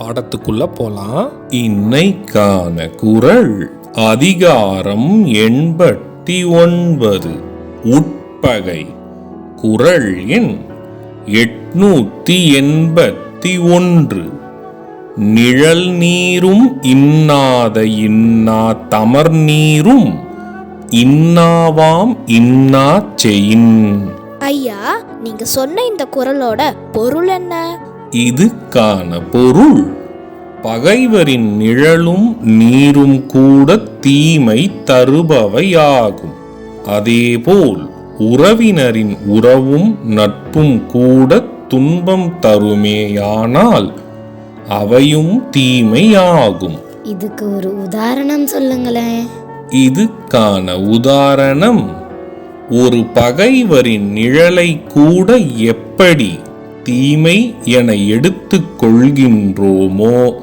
பாடத்துக்குள்ள போலாம். இன்னைக்கான குறள் அதிகாரம் எண்பத்தி ஒன்பது. உட்பகை. குரல் எண் எட்நூத்தி எண்பத்தி ஒன்று. நிழல் நீரும் இன்னாத இன்னா தமர் நீரும் இன்னாவாம் இன்னா செயின். ஐயா நீங்க சொன்ன இந்த குரலோட பொருள் என்ன? இதுக்கான பொருள். பகைவரின் நிழலும் நீரும் கூட தீமை தருபவையாகும். அதேபோல் உறவினரின் உறவும் நட்பும் கூட துன்பம் தருமேயானால் அவையும் தீமையாகும். இதுக்கு ஒரு உதாரணம் சொல்லுங்களேன். இதுக்கான உதாரணம். ஒரு பகைவரின் நிழலை கூட எப்படி தீமை என எடுத்துக் கொள்கின்றோமோ?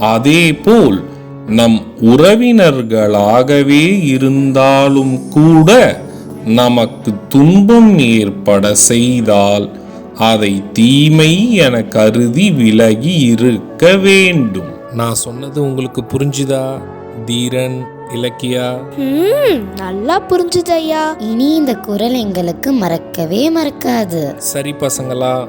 அதேபோல் நம் உறவினர்களாகவே இருந்தாலும் கூட நமக்கு துன்பம் ஏற்பட செய்தால் அதை தீமை என கருதி விலகி இருக்க வேண்டும். நான் சொன்னது உங்களுக்கு புரிஞ்சுதா தீரன் இலக்கியா? நல்லா புரிஞ்சுது ஐயா. இனி இந்த குரல் எங்களுக்கு மறக்கவே மறக்காது. சரி பசங்களா